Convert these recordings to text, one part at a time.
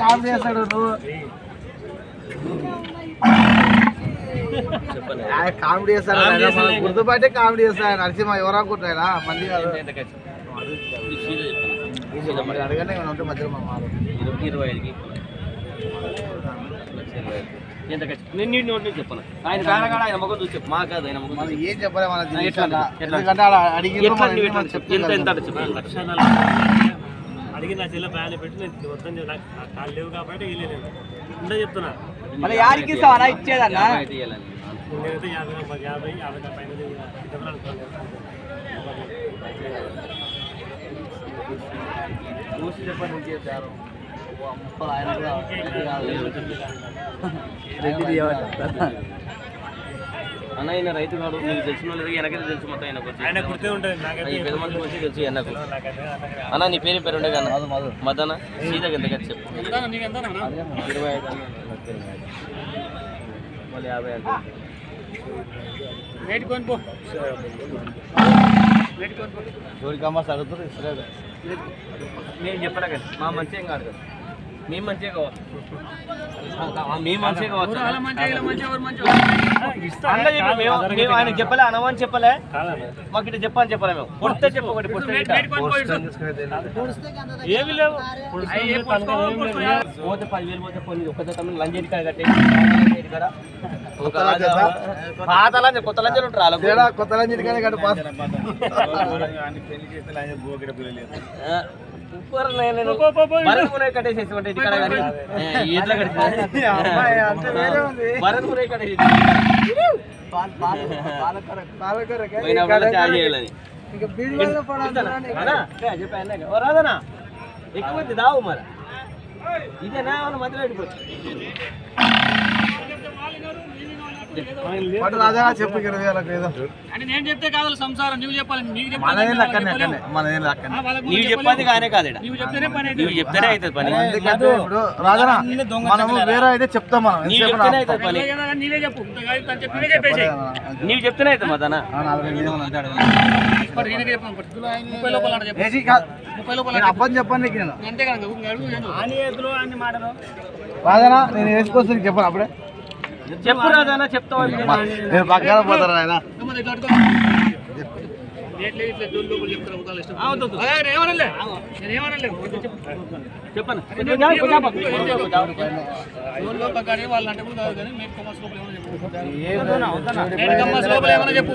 Comedy చేస్తాడు నువ్వు ఆయన కామెడీ చేస్తాడు ఆయన మన గుర్తుపట్టే కామెడీ చేస్తాడు ఆయన నరసింహ ఎవరు అనుకుంటారా మళ్ళీ కాదు. మరి అడగండి ఏమైనా ఉంటే మధ్యలో మా మాట. ఇరవై ఐదుకి ఎంత నేను నీ నోటి నుంచి చెప్పను ఆయన కాడగాడ ఆయన చూసి చెప్పు మా కాదు ఆయన చూసి ఏం చెప్పలే మన ఎట్లా? ఎట్లా? ఎంత ఎంత చెప్పు అడిగి నా చెల్లె పెట్టి నేను వద్దని నాకు కాళ్ళు లేవు కాబట్టి వెళ్ళలేదు ఉండే చెప్తున్నా మరి యాడికి ఇస్తావా ఇచ్చేదన్నా యాభై నేనైతే యాభై యాభై యాభై పైన డబ్బులు అనుకోలేదు చెప్పండి ఆయన కూడా కాదు. అన్న ఈయన రైతు కాదు నీకు తెలిసిన వాళ్ళు వెనకైతే తెలుసు మొత్తం ఆయనకు వచ్చి ఆయన గుర్తే ఉంటుంది నాకైతే ఈ పెద్ద మనిషి వచ్చి తెలుసు ఎన్నకు అన్న నీ పేరు పేరు ఉండే కన్నా మదన ఎంత ఖర్చు చెప్పు. ఇరవై ఐదు అన్న. మళ్ళీ యాభై అంటే ఇస్తలేదు. నేను చెప్పలే కదా? మా మంచిగా కాదు కదా? మీ మంచిగా కావచ్చు మీ మంచిగా కావచ్చు? మేము మేము ఆయన చెప్పలే అనవని చెప్పలే. మాకు ఇటు చెప్పని చెప్పలే మేము. పొడితే చెప్ప ఒకటి పొడితే ఏమి లేవు. పోతే పదివేలు పోతే కొన్ని ఒక జత లంజేటి కాడ కట్టే కొత్త లంజా? పాత లంజ కొత్త లంజలు ఉంటారు. తేడా కొత్త లంజిని కానీ. కట్టేసేసి ఎట్లా కట్టేసి. భరత్ కట్టేసి రాదనా ఎక్కువ దావు మరి. ఇదేనా? మధ్యలో వెళ్ళిపోతుంది రాజా చెప్పు ఇరవై వేలకు ఏదో. అంటే నేను చెప్తే కాదు సంసారం. నువ్వు చెప్పాలి నీకు మనదే నీవు చెప్పేది కానే కాదు ఈడ. నువ్వు చెప్తేనే పని నువ్వు చెప్తేనే అవుతుంది పని. ఎందుకంటే ఇప్పుడు రాజనా మనము వేరే అయితే చెప్తాం మనం నీవు ఎంతసేపు చెప్తేనే ఆపుతాం. అవుతుంది పని. అవుతుంది నీవే చెప్పు. ఇంత కాదు తను చెప్పి నువ్వే చెప్పేసి నీవు చెప్తేనే అవుతుంది మదనా ఆ, నలభై ఎనిమిది వందలు అంటే అడగలేదు. మరి నేనే అబ్బని నీకు అంతే కదా మాటలు. రాజనా నేను వేసుకొస్తే నీకు చెప్పాను అప్పుడే. చెప్పు రాదన్నా చెప్తావు నేను పక్కన పోతాను ఆయన చెప్పు.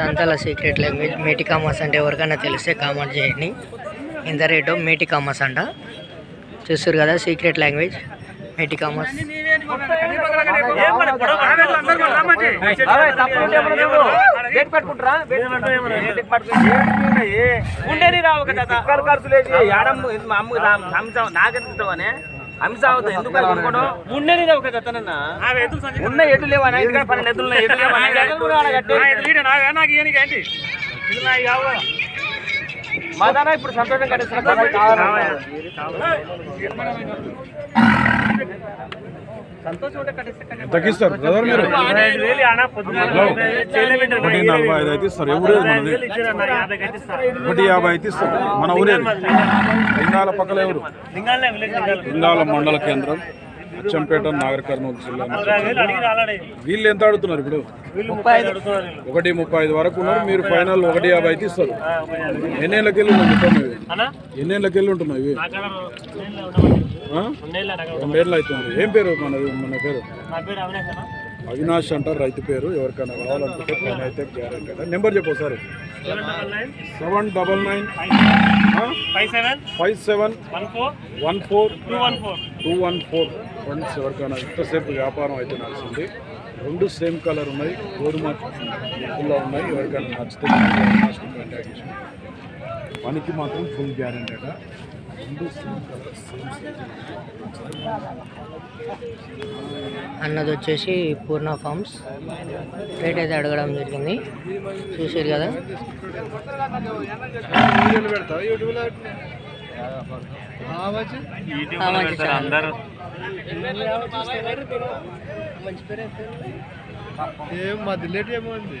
సంతల సీక్రెట్ లాంగ్వేజ్ మేటి కామర్స్ అంటే ఎవరికైనా తెలిస్తే కామెంట్ చేయండి. ఇంత రేటు మేటి కామర్స్ అంట. చూస్తారు కదా సీక్రెట్ లాంగ్వేజ్? మేటి కామర్స్. ఉండేది రా ఒక జత ఖర్చులేసి ఏడమ్ము మా అమ్మ ఎందుకు ఒక ఉన్న ఎటు లేవా పన్నెండు ఎద్దులు. ఎటు లేవా నాకు నాకు ఇయ్యనీకి ఏంటి ఇది నాకు కావాలి. మా దాన ఇప్పుడు సంతోషం తగ్గిస్తారు. బ్రదర్ మీరు? ఒకటి నలభై ఐదు అయితే ఇస్తారు. ఎవరు మనది. ఒకటి యాభై అయితే ఇస్తారు. మన ఊరే లింగాల పక్కల ఎవరు? లింగాల మండల కేంద్రం. అచ్చంపేట నాగర్ కర్నూలు జిల్లా వీళ్ళు ఎంత అడుగుతున్నారు ఇప్పుడు. ఒకటి ముప్పై ఐదు వరకు ఉన్నారు. మీరు ఫైనల్ ఒకటి యాభై అయితే ఇస్తారు. ఎన్నేళ్ళకి వెళ్ళి ఉన్నాయి ఎన్నేళ్ళకి వెళ్ళి ఉంటున్నాయి ఇవి రెండేళ్ళు అవుతుంది. ఏం పేరు మన మన పేరు? అవినాష్ అంటారు రైతు పేరు. ఎవరికైనా కావాలనుకుంటే పైన అయితే గ్యారెంటీ నెంబర్ చెప్పు nine seven double nine five seven five seven one four one four two one four two one four friends ఎవరికైనా ఇంతసేపు వ్యాపారం అయితే నడిచింది. రెండు సేమ్ కలర్ ఉన్నాయి. గోధుమ రంగులో ఉన్నాయి. ఎవరికైనా నచ్చితే పనికి మాత్రం ఫుల్ గ్యారెంటీ అట. రెండు సేమ్ కలర్ సేమ్ అన్నది వచ్చేసి పూర్ణ ఫార్మ్స్. రేట్ అయితే అడగడం జరిగింది. చూసారు కదా? అందరూ. ఏం మా ఏమో అండి